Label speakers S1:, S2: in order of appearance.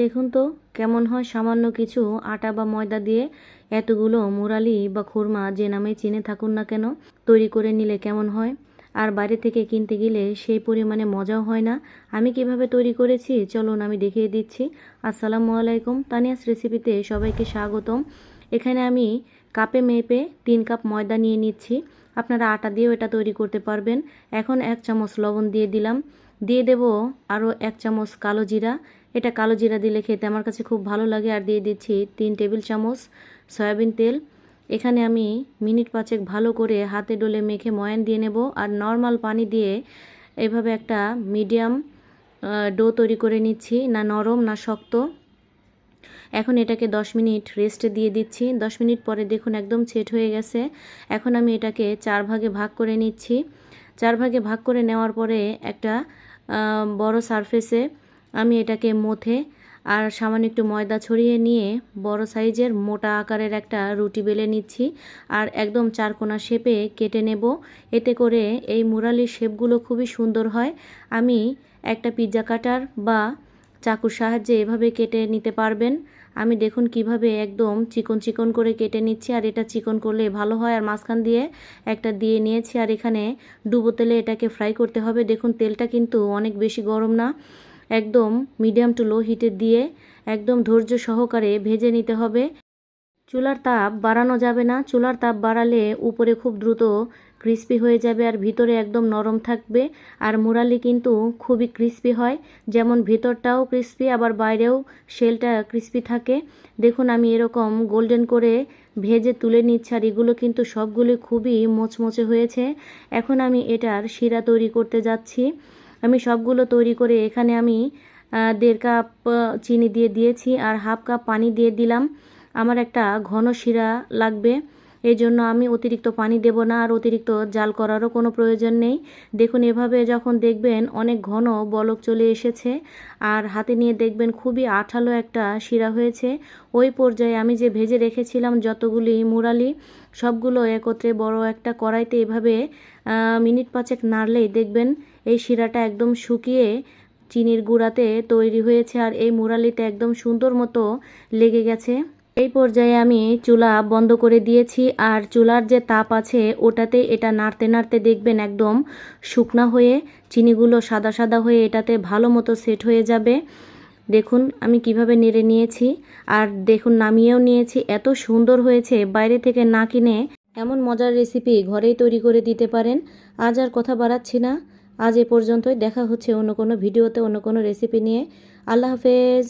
S1: দেখুন তো, কেমন হয় সামান্য কিছু আটা বা ময়দা দিয়ে এতগুলো মুরালি বা খুরমা যে নামে চিনে থাকুন না কেন, তৈরি করে নিলে কেমন হয়? আর বাইরে থেকে কিনতে গেলে সেই পরিমাণে মজাও হয় না। আমি কীভাবে তৈরি করেছি? চলুন আমি দেখিয়ে দিচ্ছি। আসসালামু আলাইকুম, তানিয়াস রেসিপিতে সবাইকে স্বাগতম। এখানে আমি কাপে মেপে তিন কাপ ময়দা নিয়ে নিচ্ছি। আপনারা আটা দিয়েও এটা তৈরি করতে পারবেন। এখন এক চামচ লবণ দিয়ে দিলাম। দিয়ে দেব আরও এক চামচ কালো জিরা। এটা কালো জিরা দিলে খেতে আমার কাছে খুব ভালো লাগে আর দিয়ে দিচ্ছি তিন টেবিল চামচ সয়াবিন তেল। এখানে আমি মিনিট পাঁচেক ভালো করে হাতে ডলে মেখে ময়ান দিয়ে নেব আর নর্মাল পানি দিয়ে এভাবে একটা মিডিয়াম ডো তৈরি করে নিচ্ছি, না নরম, না শক্ত। এখন এটাকে 10 মিনিট রেস্টে দিয়ে দিচ্ছি। 10 মিনিট পরে দেখুন একদম সেট হয়ে গেছে। এখন আমি এটাকে চার ভাগে ভাগ করে নিচ্ছি। চার ভাগে ভাগ করে নেওয়ার পরে একটা বড় সারফেসে আমি এটাকে মথে আর সামান্য একটু ময়দা ছড়িয়ে নিয়ে বড় সাইজের মোটা আকারের একটা রুটি বেলে নিচ্ছি আর একদম চারকোনা শেপে কেটে নেব। এতে করে এই মুরালির শেপগুলো খুবই সুন্দর হয়। আমি একটা পিৎজা কাটার বা চাকুর সাহায্যে এভাবে কেটে নিতে পারবেন। আমি দেখুন কীভাবে একদম চিকন চিকন করে কেটে নিচ্ছি, আর এটা চিকন করলে ভালো হয়। আর মাঝখান দিয়ে একটা দিয়ে নিয়েছি, আর এখানে ডুবো তেলে এটাকে ফ্রাই করতে হবে। দেখুন তেলটা কিন্তু অনেক বেশি গরম না। একদম মিডিয়াম টু লো হিটে দিয়ে একদম ধৈর্য সহকারে ভেজে নিতে হবে। চুলার তাপ বাড়ানো যাবে না। চুলার তাপ বাড়ালে উপরে খুব দ্রুত ক্রিস্পি হয়ে যাবে আর ভিতরে একদম নরম থাকবে। আর মুরালি কিন্তু খুবই ক্রিস্পি হয়। যেমন ভিতরটাও ক্রিস্পি, আবার বাইরেও শেলটা ক্রিস্পি থাকে। দেখুন, আমি এরকম গোল্ডেন করে ভেজে তুলে নিচ্ছি আর এগুলো কিন্তু সবগুলি খুবই মোচমোচে হয়েছে। এখন আমি এটার শিরা তৈরি করতে যাচ্ছি। আমি সবগুলো তৈরি করে এখানে আমি দেড় কাপ চিনি দিয়ে দিয়েছি আর হাফ কাপ পানি দিয়ে দিলাম। আমার একটা ঘন শিরা লাগবে। এই জন্য আমি অতিরিক্ত পানি দেব না আর অতিরিক্ত জাল করারও কোনো প্রয়োজন নেই। দেখুন, এভাবে যখন দেখবেন অনেক ঘন বলক চলে এসেছে আর হাতে নিয়ে দেখবেন খুবই আঠালো একটা শিরা হয়েছে। ওই পর্যায়ে আমি যে ভেজে রেখেছিলাম যতগুলি মুরালি, সবগুলো একত্রে বড় একটা কড়াইতে এভাবে মিনিট পাঁচেক নাড়লেই দেখবেন এই শিরাটা একদম শুকিয়ে চিনির গুঁড়াতে তৈরি হয়েছে আর এই মুরালিতে একদম সুন্দর মতো লেগে গেছে। এই পর্যায়ে আমি চুলা বন্ধ করে দিয়েছি আর চুলার যে তাপ আছে ওটাতে এটা নাড়তে নাড়তে দেখবেন একদম শুকনা হয়ে, চিনিগুলো সাদা সাদা হয়ে এটাতে ভালো মতো সেট হয়ে যাবে। দেখুন আমি কীভাবে নেড়ে নিয়েছি আর দেখুন নামিয়েও নিয়েছি, এত সুন্দর হয়েছে। বাইরে থেকে না কিনে এমন মজার রেসিপি ঘরেই তৈরি করে দিতে পারেন। আজ আর কথা বাড়াচ্ছি না। আজ এ পর্যন্তই। দেখা হচ্ছে অন্য কোনো ভিডিওতে, অন্য কোনো রেসিপি নিয়ে। আল্লাহ হাফেজ।